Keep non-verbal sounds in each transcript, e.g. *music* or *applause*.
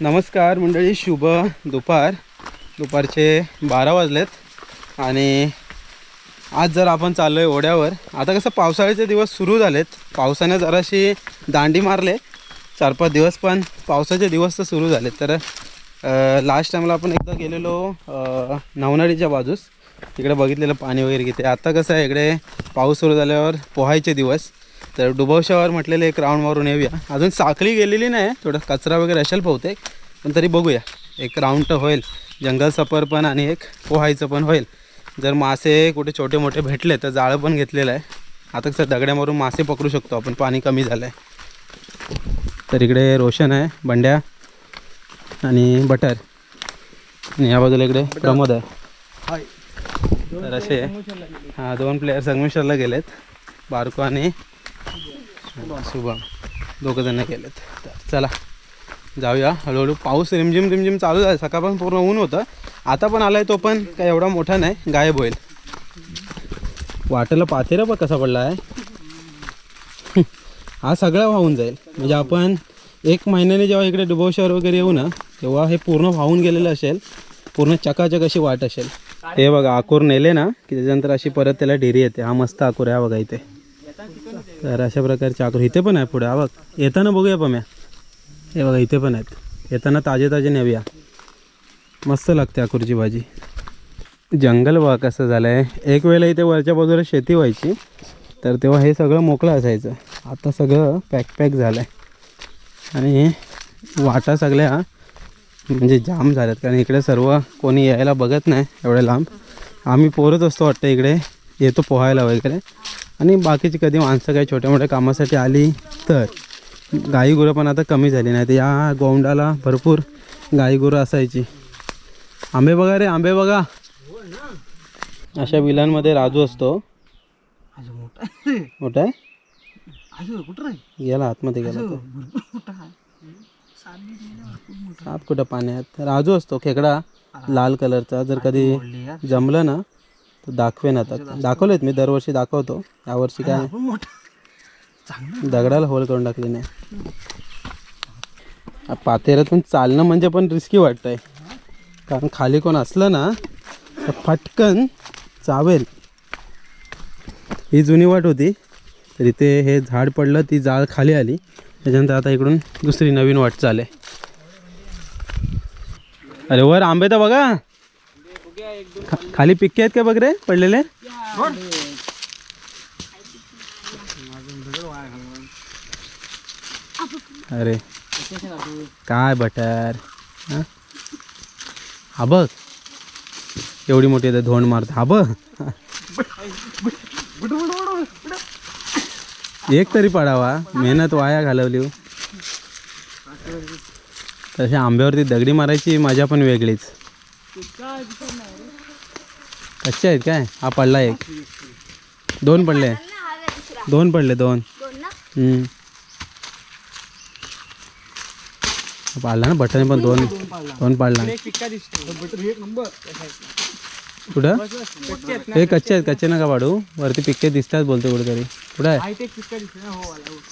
नमस्कार मंडळी शुभ दुपार. दुपारचे बारा वाजलेत आणि आज जर आपण चाललो आहे ओढ्यावर आता कसं पावसाळ्याचे दिवस सुरू झालेत. पावसाने जराशी दांडी मारले चार पाच दिवस पण पावसाचे दिवस तर सुरू झालेत. तर लास्ट टाईमला आपण एकदा गेलेलो अ, नवनाडीच्या बाजूस. तिकडे बघितलेलं पाणी वगैरे किती आता कसं आहे इकडे पाऊस सुरू झाल्यावर पोहायचे दिवस. तर डुबवशावर म्हटलेलं एक राऊंड मारून येऊया. अजून साखळी गेलेली नाही थोडं कचरा वगैरे असेल बहुतेक पण तरी बघूया. एक राऊंड तर होईल. जंगल सफर पण आणि एक पोहायचं पण होईल. जर मासे कुठे छोटे मोठे भेटले तर जाळं पण घेतलेलं आहे. आता कसं दगड्या मारून मासे पकडू शकतो आपण पाणी कमी झालं आहे तर इकडे रोशन आहे बंड्या आणि बटर. आणि या बाजूला इकडे प्रमोद आहे. तर असे हां दोन प्लेयर संगमेश्वरला गेलेत. बारको आणि शुभम. दोघं जण गेलेत. तर चला जाऊया. हळूहळू पाऊस रिमझिम रिमझिम चालू झाला. सकाळपासून पूर्ण ऊन होतं. आता पण आलाय तो पण काय एवढा मोठा नाही गायब होईल. वाटेला पातेरा पण कसा पडला आहे? हा सगळा वाहून जाईल. म्हणजे आपण एक महिन्याने जेव्हा इकडे डुबवशहर वगैरे येऊ ना तेव्हा हे पूर्ण वाहून गेलेलं असेल पूर्ण चकाचक अशी वाट असेल. हे बघा आकूर नेले ना की त्याच्यानंतर अशी परत त्याला डेरी येते. हा मस्त आकूर आहे बघा इथे. तर अशा प्रकारचे आकडे इथे पण आहे पुढे. हा बघ येताना बघूया पम्या हे बघा इथे पण आहेत. येताना ताजे ताजे नेऊया. मस्त लागते आकूरची भाजी. जंगल बघा कसं झालं आहे एक वेळेला इथे वरच्या बाजूला शेती व्हायची. तर तेव्हा हे सगळं मोकळं असायचं. आता सगळं पॅक पॅक झालं आहे आणि वाटा सगळ्या म्हणजे जाम झाल्यात. कारण इकडे सर्व कोणी यायला बघत नाही एवढ्या लांब. आम्ही पोरच असतो वाटतं इकडे. येतो पोहायला वगैरे. आणि बाकीची कधी माणसं काही छोट्या मोठ्या कामासाठी आली तर. गाई गुरं पण आता कमी झाली नाही तर या गोंडाला भरपूर गाई गुरं असायची. आंबे बघा रे आंबे बघा. अशा विलांमध्ये राजू असतो. मोठा आहे. गेला आतमध्ये गेला तो. साप कुठं पाण्यात? राजू असतो खेकडा लाल कलरचा. जर कधी जमलं ना तर दाखवेन आता. दाखवलेत मी दरवर्षी दाखवतो. यावर्षी काय दगडाला होल करून टाकली नाही. पातेऱ्यातून चालणं म्हणजे पण रिस्की वाटतंय. कारण खाली कोण असलं ना तर फटकन चावेल. ही जुनी वाट होती. तर इथे हे झाड पडलं ती जाळ खाली आली. त्याच्यानंतर आता इकडून दुसरी नवीन वाट चाले अरे वर आंबे तर बघा. खा- खाली पिके आहेत का बघ रे पडलेले अरे काय बटर हा? हा बघ एवढी मोठी आहे धोंड मारत हा बघ एक तरी पडावा मेहनत वाया घालवली हो. तसे आंब्यावरती दगडी मारायची मजा पण वेगळीच कच्चे आहेत काय? हा पडला एक. दोन पडले. दोन पडले दोन. पाडला ना बटन पण दोन. दोन पाडला. कुठं? हे कच्चे आहेत कच्चे नका पाडू. वरती पिक्के दिसतात बोलतो कुठेतरी. कुठं आहे?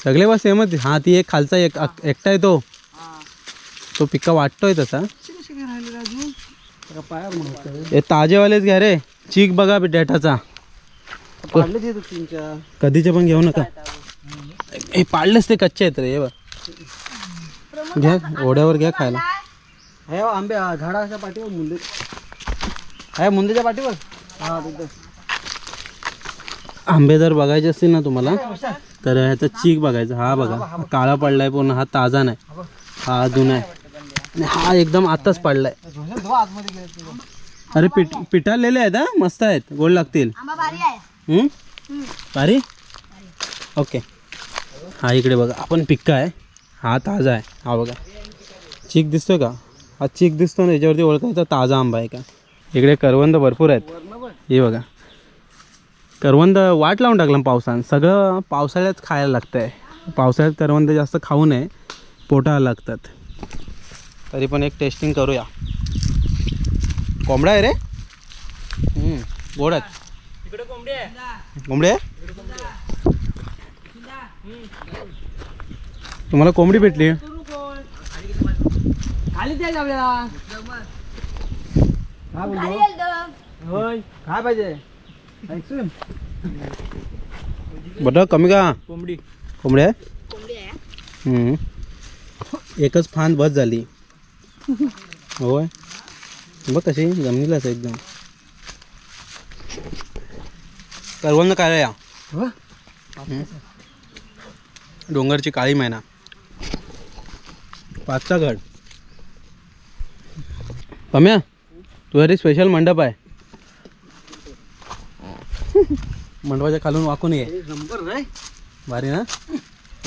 सगळे बस सेमच हा ती एक खालचा एक एकटा आहे तो. तो पिक्का वाटतोय तसा. हे ताजेवालेच घ्या रे. चीक बघा डेटाचा. कधीचे पण घेऊ नका. हे पाडलेच ते कच्चे आहेत रे हे बघ. घ्या ओढ्यावर घ्या खायला. हे आंबे झाडाच्या पाठीवर मुंदे आहे मुंदेच्या पाठीवर? हा आंबे जर बघायचे असतील ना तुम्हाला तर ह्याचा चीक बघायचा. हा बघा काळा पडलाय पूर्ण हा ताजा नाही. हा जुना आहे. आणि हा एकदम आताच पडलाय. अरे पिठ पिठालेले आहेत हा? मस्त आहेत. गोड लागतील. हम्म? भारी? ओके. हा इकडे बघा. आपण पिक्का आहे. हा ताजा आहे. हा बघा. चीक दिसतोय का? हा चीक दिसतो ना याच्यावरती ओळखायचा ताजा आंबा आहे का? इकडे करवंद भरपूर आहेत. हे बघा. करवंद वाट लावून टाकलं पावसानं. सगळं पावसाळ्यात खायला लागतं आहे पावसाळ्यात करवंद जास्त खाऊ नये. पोटाला लागतात. तरी पण एक टेस्टिंग करूया. कोंबडा आहे रे? हम्म, गोड आहेत. कोंबडी आहे. तुम्हाला कोंबडी भेटली. खाली द्यायला आपल्याला. काय बोलतो होय काय पाहिजे. बरं कमी का कोंबडी. कोंबडी आहे. हम्म. एकच फांद बस झाली. होय. बघ कशी जमिनीलाच एकदम. करवंद काय या. डोंगरची काळी मैना. पाचचा घड पम्या तुझ्यासाठी स्पेशल मंडप आहे. मंडपाच्या खालून वाकून ये. नंबर रे भारी ना?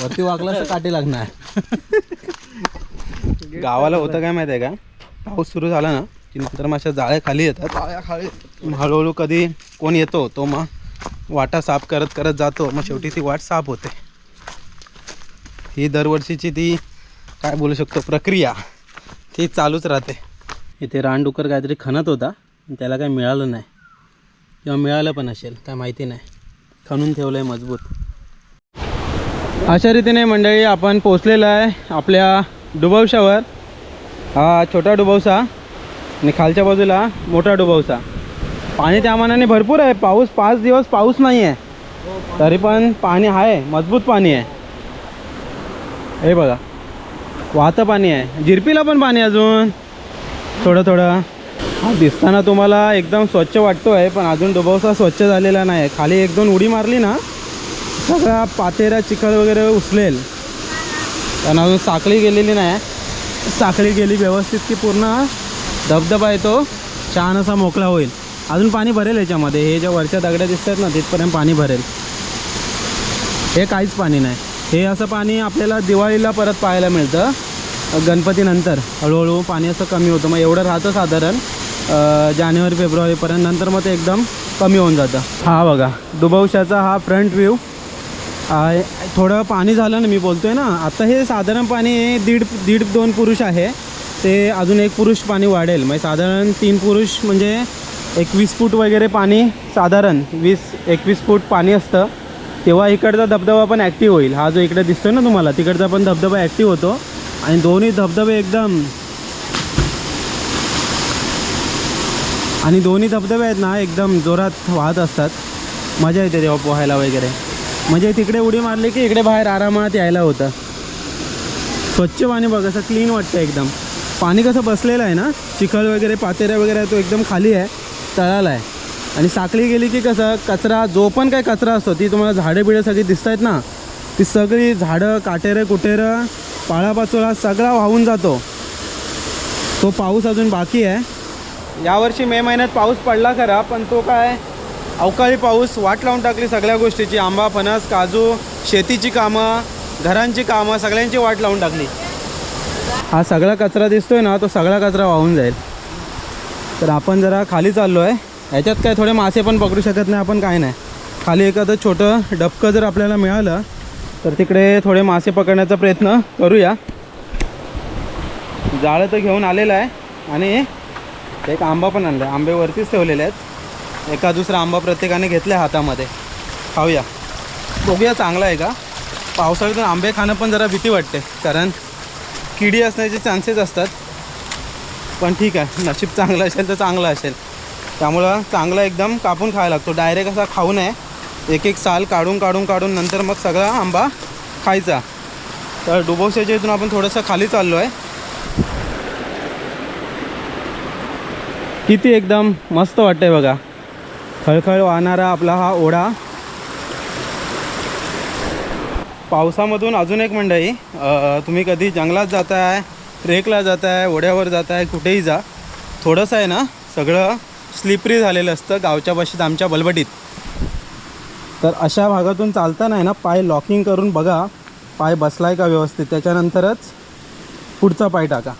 वरती वाकला तर काटे लागणार. *laughs* गावाला होतं काय माहिती आहे का? पाऊस सुरू झाला ना की नंतर मग अशा जाळ्या खाली येतात. खाली. मग हळूहळू कधी कोण येतो तो मग वाटा साफ करत करत जातो. मग शेवटी ती वाट साफ होते. ही दरवर्षीची ती काय बोलू शकतो प्रक्रिया. ती चालूच राहते. इथे रानडुक्कर काहीतरी खणत होता. त्याला काही मिळालं नाही. किंवा मिळालं पण असेल काय माहिती नाही. खणून ठेवलं आहे मजबूत. अशा रीतीने मंडळी आपण पोचलेलो आहे आपल्या डुबवशावर. हा छोटा डुबवसा. आणि खालच्या बाजूला मोठा डुबावसा. पाणी त्या मानाने भरपूर आहे. पाऊस पाच दिवस पाऊस नाही आहे तरी पण पाणी आहे. मजबूत पाणी आहे. हे बघा. वाहतं पाणी आहे. जिरपीला पण पाणी आहे अजून. थोडं थोडं. हा दिसताना तुम्हाला एकदम स्वच्छ वाटतो आहे पण अजून डुबावसा स्वच्छ झालेला नाही आहे खाली एक दोन उडी मारली ना सगळा पातेरा चिखल वगैरे उचलेल कारण अजून साखळी गेलेली नाही. साखळी गेली व्यवस्थित की पूर्ण धबधबा आहे तो. छान असा मोकळा होईल. अजून पाणी भरेल याच्यामध्ये. हे ज्या वरच्या दगड्या दिसतात ना तिथपर्यंत पाणी भरेल. हे काहीच पाणी नाही. हे असं पाणी आपल्याला दिवाळीला परत पाहायला मिळतं. गणपतीनंतर हळूहळू पाणी असं कमी होतं. मग एवढं राहतं साधारण जानेवारी फेब्रुवारीपर्यंत नंतर मग ते एकदम कमी होऊन जातं. हा बघा. दुबवशाचा हा फ्रंट व्ह्यू. थोडं पाणी झालं ना मी बोलतो आहे ना. आता हे साधारण पाणी हे दीड दीड दोन पुरुष आहे. ते अजून एक पुरुष पाणी वाढेल. म्हणजे साधारण तीन पुरुष म्हणजे एकवीस फूट वगैरे पाणी साधारण वीस एकवीस फूट पाणी असतं. तेव्हा इकडचा धबधबा पण ॲक्टिव्ह होईल. हा जो इकडे दिसतो ना तुम्हाला तिकडचा पण धबधबा ॲक्टिव्ह होतो. आणि दोन्ही धबधबे एकदम आणि दोन्ही धबधबे आहेत ना एकदम जोरात वाहत असतात. मजा येते तेव्हा पोहायला वगैरे. म्हणजे तिकडे उडी मारली की इकडे बाहेर आरामात यायला होतं. स्वच्छ पाणी बघ असं क्लीन वाटतं एकदम. पाणी कसं बसलेलं आहे ना चिखल वगैरे पातेऱ्या वगैरे आहे तो एकदम खाली आहे तळाला आहे. आणि साखळी गेली की कसं कचरा जो पण काही कचरा असतो ती तुम्हाला झाडे बिडं सगळी दिसत आहेत ना ती सगळी झाडं काटेरं कुटेरं पाळापाचोळा सगळा वाहून जातो. तो पाऊस अजून बाकी आहे. यावर्षी मे महिन्यात पाऊस पडला खरा पण तो काय अवकाळी पाऊस वाट लावून टाकली सगळ्या गोष्टीची आंबा फणस काजू शेतीची कामं घरांची कामं सगळ्यांची वाट लावून टाकली. हा सगळा कचरा दिसतोय ना तो सगळा कचरा वाहून जाईल. तर आपण जरा खाली चाललो आहे ह्याच्यात काय थोडे मासे पण पकडू शकत नाही आपण काय नाही. खाली एखादं छोटं डबकं जर आपल्याला मिळालं तर तिकडे थोडे मासे पकडण्याचा प्रयत्न करूया. जाळं तर घेऊन आलेलं आहे आणि एक आंबा पण आणला आहे आंबेवरतीच ठेवलेले आहेत. एका दुसरा आंबा प्रत्येकाने घेतला आहे हातामध्ये. खाऊया. बघूया चांगला आहे का? पावसाळ्यातून आंबे खाणं पण जरा भीती वाटते कारण किडी असण्याचे चान्सेस असतात. पण ठीक आहे नशीब चांगलं असेल तर चांगलं असेल. त्यामुळं चांगला एकदम कापून खायला लागतो. डायरेक्ट असा खाऊ नये. एक एक साल काढून काढून काढून नंतर मग सगळा आंबा खायचा. तर डुबोसेच्या इथून आपण थोडंसं खाली चाललो आहे किती एकदम मस्त वाटतंय बघा. खळखळ वाहणारा आपला हा ओढा. पावसामधून अजून एक मंडळी तुम्ही कधी जंगलात जाताय ट्रेकला जाताय ओढ्यावर जाताय कुठेही जा. थोडंसं आहे ना सगळं स्लिपरी झालेलं असतं गावच्या भाषेत आमच्या बलबटीत. तर अशा भागातून चालताना आहे ना पाय लॉकिंग करून बघा पाय बसलाय का व्यवस्थित. त्याच्यानंतरच पुढचा पाय टाका.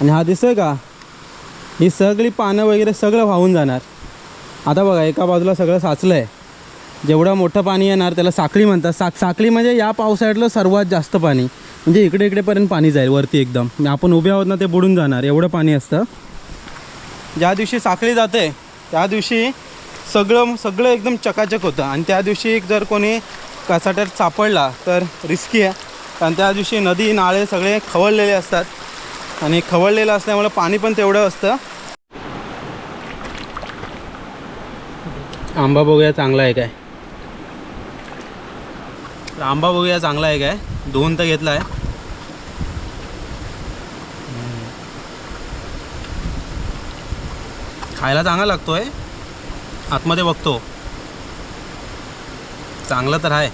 आणि हा दिसतोय का? ही सगळी पानं वगैरे सगळं वाहून जाणार. आता बघा एका बाजूला सगळं साचलं आहे जेवढं मोठं पाणी येणार त्याला साखळी म्हणतात. साख साखळी म्हणजे या पावसाळ्यातलं सर्वात जास्त पाणी. म्हणजे इकडे इकडेपर्यंत पाणी जाईल वरती एकदम. आपण उभे आहोत ना ते बुडून जाणार. एवढं पाणी असतं. ज्या दिवशी साखळी जाते त्या दिवशी सगळं सगळं एकदम चकाचक होतं. आणि त्या दिवशी जर कोणी कचाट्यात सापडला तर रिस्की आहे. कारण त्या दिवशी नदी नाळे सगळे खवळलेले असतात. आणि खवळलेलं असल्यामुळे पाणी पण तेवढं असतं. आंबा बघूया चांगला आहे काय. तर आंबा बघूया चांगला आहे काय? दोन तर घेतला आहे. खायला चांगला लागतोय. आतमध्ये बघतो. चांगलं तर आहे.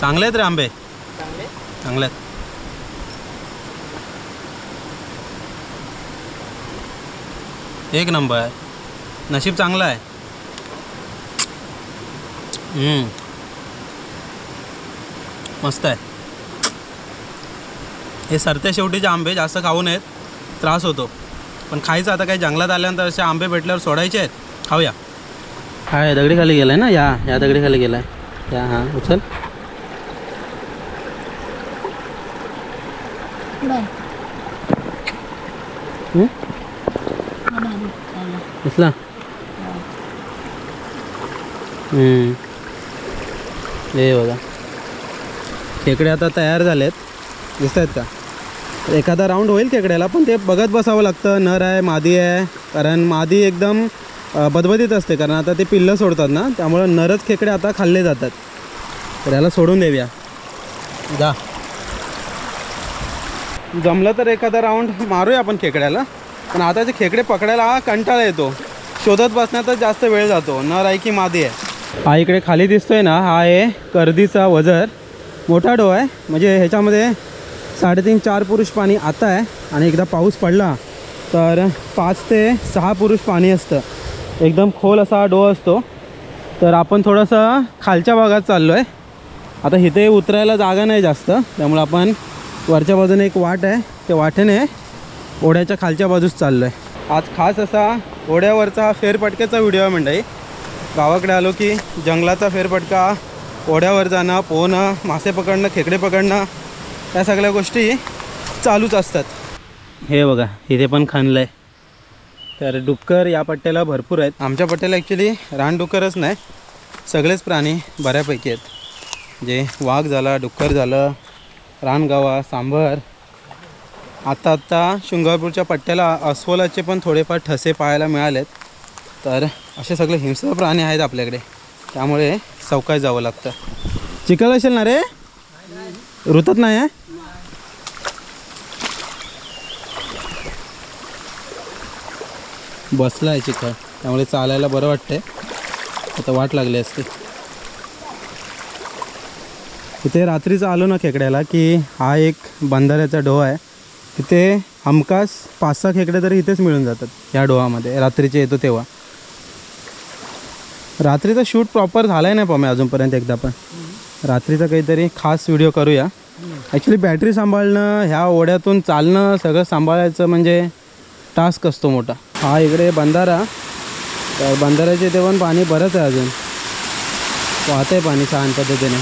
चांगले आहेत रे आंबे. चांगले? आहेत. एक नंबर नशीब चांगलं आहे. मस्त आहे. हे सरते शेवटीचे आंबे जास्त खाऊ नयेत त्रास होतो. पण खायचं आता काही जंगलात आल्यानंतर असे आंबे भेटल्यावर सोडायचे आहेत. खाऊया. काय दगडी खाली गेलाय ना? या या दगडी खाली गेलाय. या हां उचल. हं? हे बघा. खेकडे आता तयार झालेत. दिसत आहेत का? एखादा राऊंड होईल खेकड्याला पण ते बघत बसावं लागतं. नर आहे मादी आहे. कारण मादी एकदम बदबदीत असते. कारण आता ते पिल्लं सोडतात ना त्यामुळं नरच खेकडे आता खाल्ले जातात. तर याला सोडून देऊया. जा. जमलं तर एखादा राऊंड मारूया आपण खेकड्याला. पण आता ते खेकडे पकडायला हा कंटाळा येतो. शोधत बसण्यातच जास्त वेळ जातो. नर आहे की मादी आहे? हा इकडे खाली दिसतोय ना हा आहे कर्दीचा वजर. मोठा डो आहे म्हणजे ह्याच्यामध्ये साडेतीन चार पुरुष पाणी आता आहे आणि एकदा पाऊस पडला तर पाच ते सहा पुरुष पाणी असतं. एकदम खोल असा हा डो असतो. तर आपण थोडंसं खालच्या भागात चाललो आहे आता इथे उतरायला जागा नाही जास्त त्यामुळे आपण वरच्या बाजूने एक वाट आहे. त्या वाटेने ओढ्याच्या खालच्या बाजूस चाललो आहे आज खास असा ओढ्यावरचा हा फेरपटक्याचा व्हिडिओ आहे मंडळी. गावाकडे आलो की जंगलाचा फेरफटका ओढ्यावर जाणं पोहणं मासे पकडणं खेकडे पकडणं या सगळ्या गोष्टी चालूच असतात. हे बघा इथे पण खणलं आहे तर डुक्कर या पट्ट्याला भरपूर आहेत. आमच्या पट्ट्याला ॲक्च्युली रानडुक्करच नाही. सगळेच प्राणी बऱ्यापैकी आहेत. जे वाघ झाला डुक्कर झालं रानगावा सांबर आत्ता आत्ता शृंगारपूरच्या पट्ट्याला अस्वलाचे पण थोडेफार ठसे पाहायला मिळालेत. तर असे सगळे हिंसक प्राणी आहेत आपल्याकडे. त्यामुळे सवकाळी जावं लागतं. चिखल असेल ना रे? ऋतत नाही आहे बसला आहे चिखल. त्यामुळे चालायला बरं वाटतंय. आता वाट लागली असते. तिथे रात्रीच आलो ना खेकड्याला की हा एक बंधाऱ्याचा डोहा आहे. तिथे हमखास पाच सहा खेकडे तरी इथेच मिळून जातात या डोहामध्ये. रात्रीचे येतो तेव्हा. रात्रीचा शूट प्रॉपर झाला आहे नाही पमे अजूनपर्यंत एकदा पण. रात्रीचा काहीतरी खास व्हिडिओ करूया. ॲक्च्युली बॅटरी सांभाळणं ह्या ओढ्यातून चालणं सगळं सांभाळायचं म्हणजे टास्क असतो मोठा. हा इकडे बंधारा. तर बंधाराचे इथे पण पाणी बरंच आहे अजून. वाहत आहे पाणी छान पद्धतीने.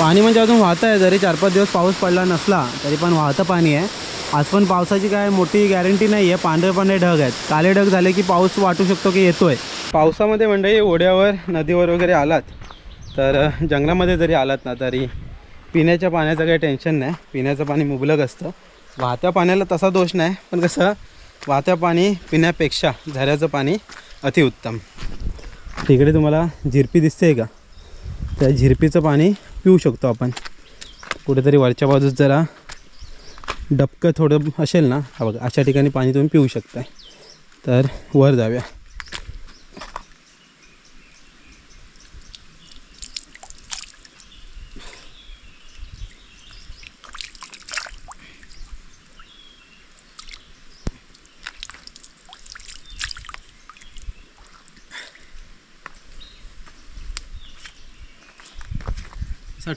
पाणी म्हणजे अजून वाहत आहे जरी चार पाच दिवस पाऊस पडला नसला तरी पण वाहतं पाणी आहे. आज पण पावसाची काय मोठी गॅरंटी नाही आहे पांढरे पांढरे ढग आहेत. काले ढग झाले की पाऊस वाटू शकतो की येतो आहे पावसामध्ये मंडळी ओढ्यावर नदीवर वगैरे आलात तर जंगलामध्ये जरी आलात ना तरी पिण्याच्या पाण्याचं काही टेन्शन नाही. पिण्याचं पाणी मुबलक असतं. वाहत्या पाण्याला तसा दोष नाही पण कसं वाहत्या पाणी पिण्यापेक्षा झऱ्याचं पाणी अतिउत्तम. तिकडे तुम्हाला झिरपी दिसते का? त्या झिरपीचं पाणी पिऊ शकतो आपण. कुठेतरी वरच्या बाजूस जरा डबकं थोडं असेल ना हा बघा अशा ठिकाणी पाणी तुम्ही पिऊ शकताय. तर वर जाऊया.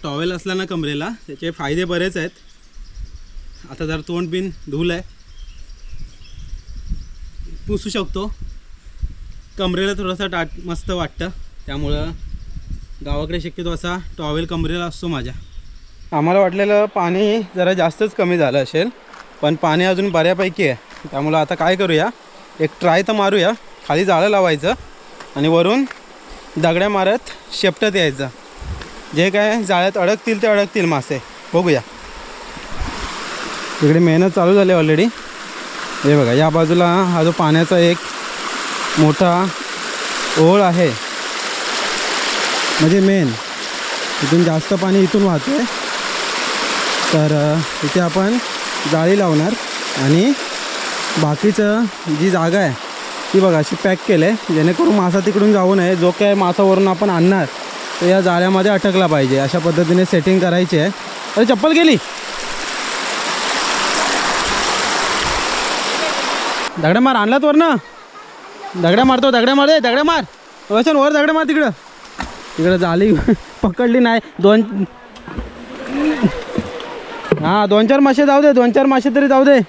टॉवेल असला ना कमरेला त्याचे फायदे बरेच आहेत. आता जर तोंड बिन धुलं आहे पुसू शकतो. कमरेला थोडंसं टाट मस्त वाटतं. त्यामुळं गावाकडे शक्यतो असा टॉवेल कमरेला असतो माझ्या. आम्हाला वाटलेलं पाणी जरा जास्तच कमी झालं असेल पण पाणी अजून बऱ्यापैकी आहे. त्यामुळं आता काय करूया? एक ट्राय तर मारूया. खाली जाळं लावायचं आणि वरून दगड्या मारत शेपटत यायचं. जे काय जाळ्यात अडकतील ते अडकतील मासे. बघूया. इकडे मेहनत चालू झाली ऑलरेडी हे बघा या बाजूला हा जो पाण्याचा एक मोठा ओळ आहे. म्हणजे मेन इथून जास्त पाणी इथून वाहते तर इथे आपण जाळी लावणार. आणि बाकीचं जी जागा आहे ती बघा अशी पॅक केलं आहे जेणेकरून मासा तिकडून जाऊ नये. जो काय मासावरून आपण आणणार तो या जाळ्यामध्ये अटकला पाहिजे. अशा पद्धतीने सेटिंग करायची आहे. अरे चप्पल गेली. दगड्या मार आणलात वर ना दगड्या मारतो दगड्या मार दे दगड्या मार. वसन वर दगड्या मार तिकडं. तिकडं जाळी *laughs* पकडली नाही. दोन हां दोन चार मासे जाऊ दे दोन चार मासे तरी जाऊ दे.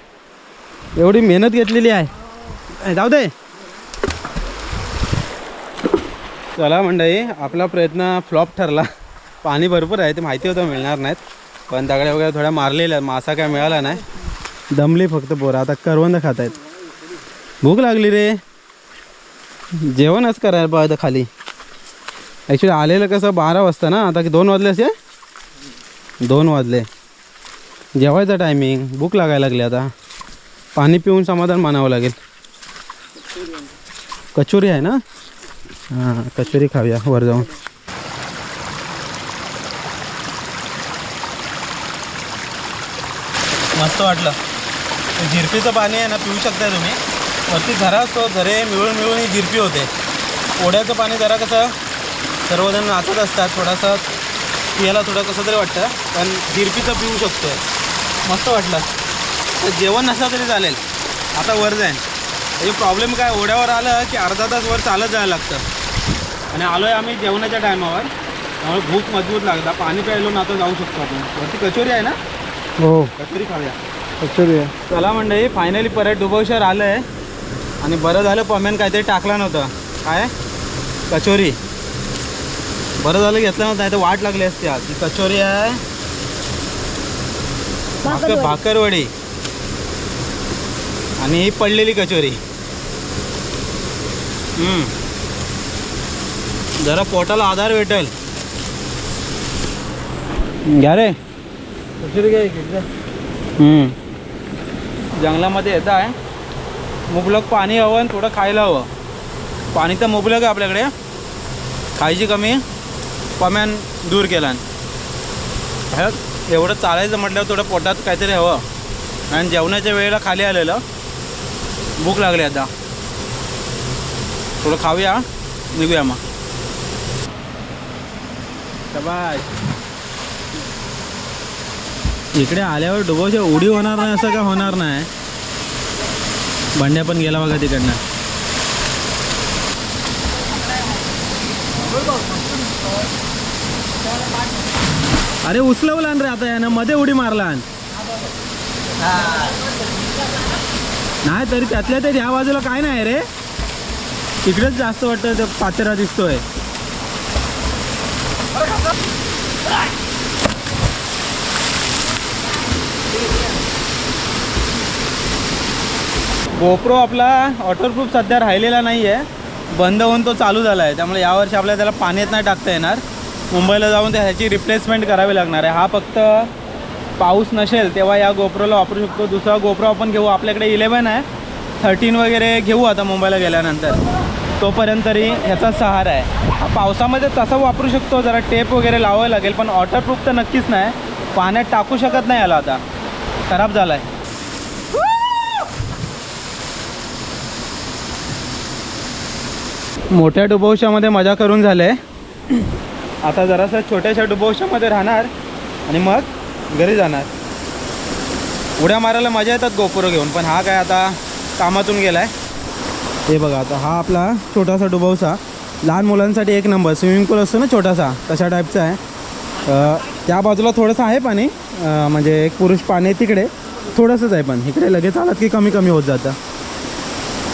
एवढी मेहनत घेतलेली आहे. जाऊ दे. चला मंडळी आपला प्रयत्न फ्लॉप ठरला. पाणी भरपूर आहे ते माहिती होतं मिळणार नाहीत. पण दगड्या वगैरे थोड्या मारलेल्या आहेत. मासा काय मिळाला नाही. दमली फक्त पोरं आता करवंद खात आहेत भूक लागली रे. जेवणच करायला पाहिजे खाली. ॲक्च्युली आलेलं कसं बारा वाजता ना आता की दोन वाजले असे दोन वाजले. जेवायचं टायमिंग भूक लागायला लागली आता. पाणी पिऊन समाधान मानावं लागेल. कचोरी आहे ना? हां कचोरी खाऊया वर जाऊन. मस्त वाटलं. झिरपीचं पाणी आहे ना पिऊ शकताय तुम्ही. वरती झरा असतो झरे मिळून मिळून ही झिरपी होते. ओढ्याचं पाणी जरा कसं सर्वजण नाचत असतात थोडासा पियाला थोडं कसं तरी वाटतं पण झिरपीचं पिऊ शकतो मस्त वाटलं. तर जेवण नसलं तरी चालेल. आता वर जाईन. त्याची प्रॉब्लेम काय ओढ्यावर आलं की अर्धा तास वर चालत जायला लागतं. आणि आलो आहे आम्ही जेवणाच्या टायमावर. त्यामुळे भूक मजबूत लागता. पाणी प्यायलो ना आता जाऊ शकतो आपण. वरती कचोरी आहे ना? हो. कचोरी खाऊया. कचोरी आहे. चला मंडळी फायनली परत डुबवशहर आलं आहे आणि बरं झालं पम्यान काहीतरी टाकलं नव्हतं. काय? कचोरी. बरं झालं घेतलं नव्हतं नाही तर वाट लागली असती आज. ही कचोरी आहे. भाकर भाकरवडी. आणि ही पडलेली कचोरी. हम्म. जरा पोटाला आधार भेटेल. घ्या रे. जंगलामध्ये येत आहे. मुबलक पाणी हवं आणि थोडं खायला हवं. पाणी तर मुबलक आहे आपल्याकडे. खायची कमी. पम्यान दूर केला एवढं चालायचं म्हटल्यावर थोडं पोटात काहीतरी हवं. आणि जेवणाच्या वेळेला खाली आलेलं. भूक लागली आता. थोडं खाऊया. निघूया मग. शाबाश इकडे आल्यावर डुबोच्या उडी होणार नाही असं का होणार नाही. भांड्या पण गेला बघा तिकडनं. अरे उचलवला रे आता यानं मध्ये उडी मारला नाही तरी त्यातल्या तरी ह्या बाजूला काय नाही रे. तिकडेच जास्त वाटतं ते पाचरा दिसतोय. गोप्रो आपला वॉटरप्रूफ सध्या राहिलेला नाही आहे बंद होऊन तो चालू झाला आहे त्यामुळे यावर्षी आपल्याला त्याला पाण्यात नाही टाकता येणार. मुंबईला जाऊन त्या ह्याची रिप्लेसमेंट करावी लागणार आहे. हा फक्त पाऊस नसेल तेव्हा या गोप्रोला वापरू शकतो. दुसरा गोप्रो आपण घेऊ. आपल्याकडे इलेवन आहे. थर्टीन वगैरे घेऊ आता मुंबईला गेल्यानंतर. तोपर्यंत तरी ह्याचा सहारा आहे. हा पावसामध्ये तसा वापरू शकतो. जरा टेप वगैरे लावावं लागेल पण वॉटरप्रूफ तर नक्कीच नाही. पाण्यात टाकू शकत नाही याला आता. खराब झाला आहे मोठ्या डुबोशामध्ये मजा करून झाले. आता जरासं छोट्याशा डुबोशामध्ये राहणार आणि मग घरी जाणार. उड्या मारायला मजा येतात गोपुरं घेऊन पण हा काय आता कामातून गेला आहे हे बघा आता हा आपला छोटासा डुबवसा लहान मुलांसाठी एक नंबर. स्विमिंग पूल असतो ना छोटासा तशा टाईपचा आहे. त्या बाजूला थोडंसं आहे पाणी. म्हणजे एक पुरुष पाणी तिकडे. थोडंसंच आहे पण. इकडे लगेच आलात की कमी कमी होत जातं.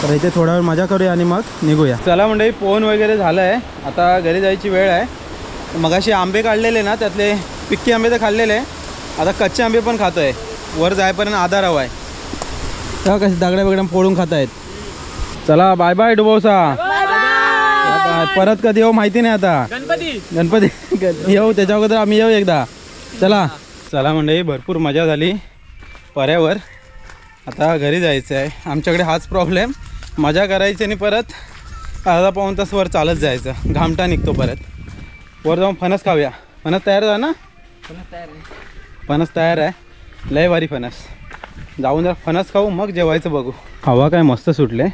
तर इथे थोडा वेळ मजा करूया आणि मग निघूया. चला म्हणजे पोहून वगैरे झालं आहे आता घरी जायची वेळ आहे. मगाशी आंबे काढलेले ना त्यातले पिक्की आंबे तर खाल्लेले. आता कच्चे आंबे पण खातो आहे वर जायपर्यंत आधार हवा आहे. तेव्हा कसे दगड्या बिगड्या फोडून खात आहेत चला बाय बाय डुबोसा परत कधी येऊ माहिती नाही आता. गणपती. गणपती येऊ त्याच्या अगोदर आम्ही येऊ एकदा. चला. चला मंडळी भरपूर मजा झाली. पर्यावर. आता घरी जायचं आहे आमच्याकडे हाच प्रॉब्लेम मजा करायची आणि परत अर्धा पाऊण तास वर चालत जायचं. घामटा निघतो परत. वर जाऊन फणस खाऊया. फणस तयार झाला ना? फणस तयार आहे. लय भारी फणस. जाऊन जर फणस खाऊ मग जेवायचं बघू. हवा काय मस्त सुटले.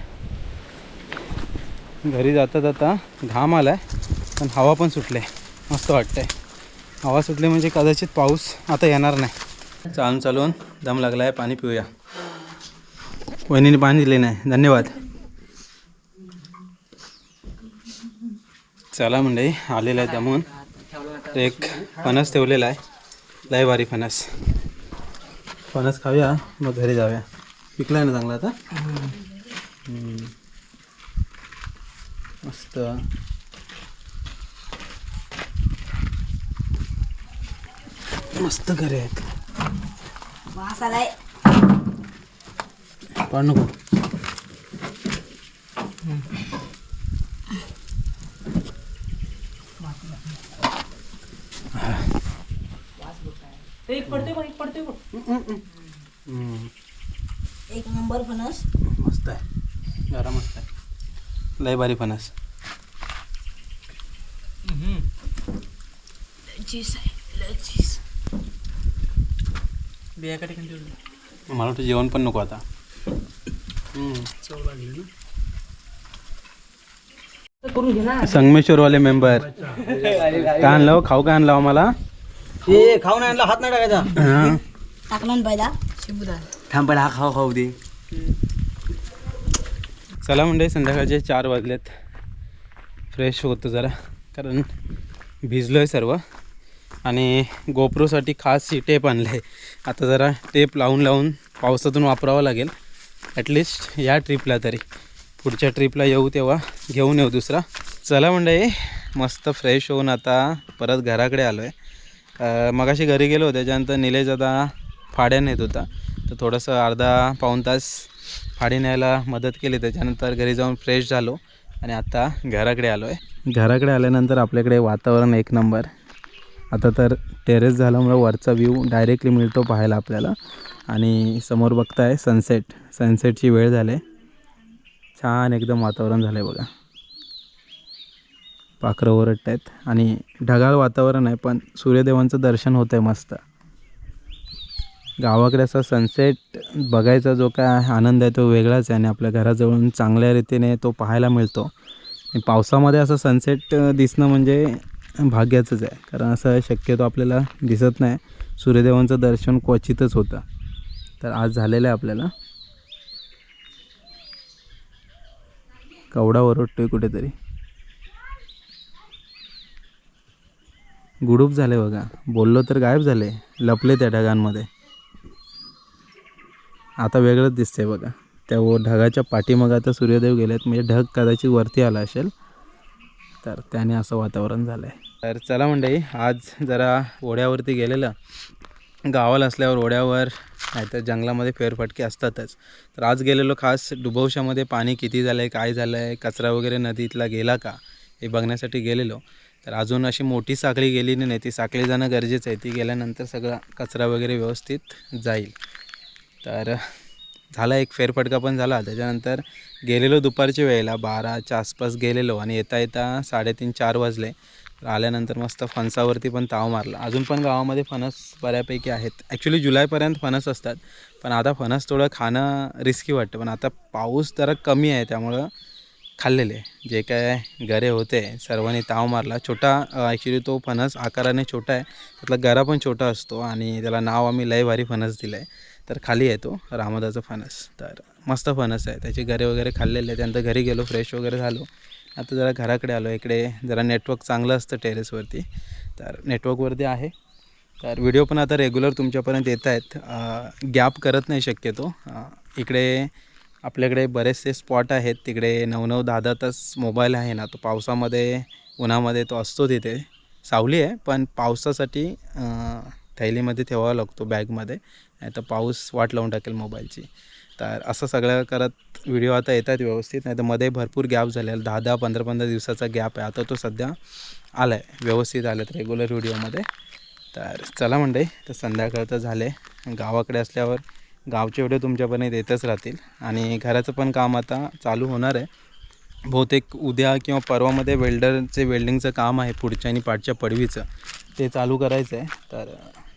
घरी जाता जाता घाम आलाय पण हवा पण सुटले. मस्त वाटतंय. हवा सुटली म्हणजे कदाचित पाऊस आता येणार नाही. चालून चालून दम लागला आहे पाणी पिऊया. वहिनीने पाणी दिले नाही. धन्यवाद. चला मंडळी आलेलं आहे दमून. एक फणस ठेवलेला आहे. लय भारी फणस. फणस खाऊया मग घरी जाऊया. पिकला आहे ना चांगला आता. मस्त. मस्त घरे आहेत पण नको. हम्म. एक नंबर फणस. मस्त आहे. जरा मस्त आहे. लय भारी फणस. आहे मला वाटतं जेवण पण नको आता. हम्म. संगमेश्वरवाले मेंबर काय आणलं हो? खाऊ काय आणलं हो मला हे खाऊन आणला हात नाही टाकायचा. हां. टाकला ना पहिला. शिबुदा थांब पहिला हा खाऊ खाऊ दे. चला म्हणजे संध्याकाळचे चार वाजलेत. फ्रेश होतो जरा कारण भिजलो आहे सर्व. आणि गोप्रोसाठी खास ही टेप आणलं आहे आता जरा टेप लावून लावून पावसातून वापरावं लागेल. ॲटलिस्ट या ट्रिपला तरी. पुढच्या ट्रिपला येऊ तेव्हा घेऊन येऊ दुसरा. चला म्हणजे मस्त फ्रेश होऊन आता परत घराकडे आलो आहे मगाशी घरी गेलो त्याच्यानंतर निलेश आता फाड्या नेत होता. तर थोडंसं अर्धा पाऊण तास फाडी न्यायला मदत केली त्याच्यानंतर घरी जाऊन फ्रेश झालो आणि आता घराकडे आलो आहे घराकडे आल्यानंतर आपल्याकडे वातावरण एक नंबर. आता तर टेरेस झाल्यामुळं वरचा व्ह्यू डायरेक्टली मिळतो पाहायला आपल्याला. आणि समोर बघताय सनसेट सनसेटची वेळ झाली. छान एकदम वातावरण झालं आहे बघा. पाखरं ओरडत आहेत. आणि ढगाळ वातावरण आहे पण सूर्यदेवांचं दर्शन होतं आहे मस्त. गावाकडे असा सनसेट बघायचा जो काय आनंद आहे तो वेगळाच आहे. आणि आपल्या घराजवळून चांगल्या रीतीने तो पाहायला मिळतो. आणि पावसामध्ये असं सनसेट दिसणं म्हणजे भाग्याचंच आहे. कारण असं शक्यतो आपल्याला दिसत नाही. सूर्यदेवांचं दर्शन क्वचितच होतं. तर आज झालेलं आहे आपल्याला. कवडा ओरडतोय कुठेतरी. गुडूप झाले बघा. बोललो तर गायब झाले. लपले त्या ढगांमध्ये. आता वेगळंच दिसते बघा. त्या व ढगाच्या पाठीमागं आता सूर्यदेव गेलेत. म्हणजे ढग कदाचित वरती आला असेल तर त्याने असं वातावरण झालं आहे तर चला मंडळी आज जरा ओढ्यावरती गेलेलं. गावाला असल्यावर ओढ्यावर नाहीतर जंगलामध्ये फेरफटके असतातच. तर आज गेलेलो खास डुबवशामध्ये पाणी किती झालं आहे काय झालं आहे कचरा वगैरे नदीतला गेला का हे बघण्यासाठी गेलेलो. तर अजून अशी मोठी साखळी गेली नाही. ती साखळी जाणं गरजेचं आहे. ती गेल्यानंतर सगळा कचरा वगैरे व्यवस्थित जाईल. तर झाला एक फेरफटका पण झाला. त्याच्यानंतर गेलेलो दुपारच्या वेळेला. बाराच्या आसपास गेलेलो आणि येता येता साडेतीन चार वाजले. आल्यानंतर मस्त फणसावरती पण ताव मारला. अजून पण गावामध्ये फणस बऱ्यापैकी आहेत. ॲक्च्युली जुलैपर्यंत फणस असतात. पण आता फणस थोडं खाणं रिस्की वाटतं. पण आता पाऊस जरा कमी आहे त्यामुळं खाल्लेले. जे काय गरे होते सर्वांनी ताव मारला. छोटा ॲक्च्युली तो फणस आकाराने छोटा आहे. त्यातला गरा पण छोटा असतो आणि त्याला नाव आम्ही लय भारी फणस दिलं आहे तर खाली आहे तो रामदाचा फणस. तर मस्त फणस आहे. त्याचे गरे वगैरे खाल्लेले त्यानंतर घरी गेलो फ्रेश वगैरे झालो. आता जरा घराकडे आलो. इकडे जरा नेटवर्क चांगलं असतं टेरेसवरती तर नेटवर्कवरती आहे. तर व्हिडिओ पण आता रेग्युलर तुमच्यापर्यंत येत आहेत. गॅप करत नाही शक्यतो. इकडे आपल्याकडे बरेचसे स्पॉट आहेत. तिकडे नऊ नऊ दहा दहा तास मोबाईल आहे ना तो पावसामध्ये उन्हामध्ये तो असतो तिथे. सावली आहे पण पावसासाठी थैलीमध्ये ठेवावा लागतो बॅगमध्ये. नाही तर पाऊस वाट लावून टाकेल मोबाईलची. तर असं सगळं करत व्हिडिओ आता येतात व्यवस्थित नाही तर मध्ये भरपूर गॅप झालेला. दहा दहा पंधरा पंधरा दिवसाचा गॅप आहे. आता तो सध्या आला आहे व्यवस्थित आलं आहेत रेग्युलर व्हिडिओमध्ये. तर चला म्हणते तर संध्याकाळ तर झाले. गावाकडे असल्यावर गावचे व्हिडिओ तुमच्यापर्यंत येतच राहतील. आणि घराचं पण काम आता चालू होणार आहे. बहुतेक उद्या किंवा परवामध्ये वेल्डरचे वेल्डिंगचं काम आहे पुढच्या आणि पाठच्या पडवीचं. ते चालू करायचं आहे तर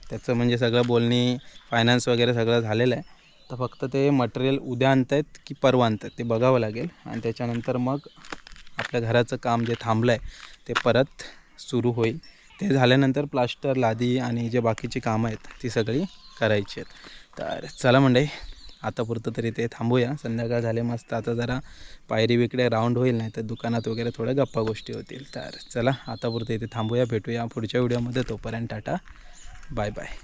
त्याचं म्हणजे सगळं बोलणी फायनान्स वगैरे सगळं झालेलं आहे. तर फक्त ते मटेरियल उद्या आणतायत की परवा आणतायत ते बघावं लागेल. आणि त्याच्यानंतर मग आपल्या घराचं काम जे थांबलं आहे ते परत सुरू होईल. ते झाल्यानंतर प्लास्टर लादी आणि जे बाकीची कामं आहेत ती सगळी करायची आहेत. तर चला मंडळी आतापुरतं तरी ते थांबूया. संध्याकाळ झाले मस्त. आता जरा पायरी विकडे राऊंड होईल नाही तर दुकानात वगैरे थोड्या गप्पा गोष्टी होतील. तर चला आतापुरतं इथे थांबूया भेटूया पुढच्या व्हिडिओमध्ये तोपर्यंत टाटा. Bye bye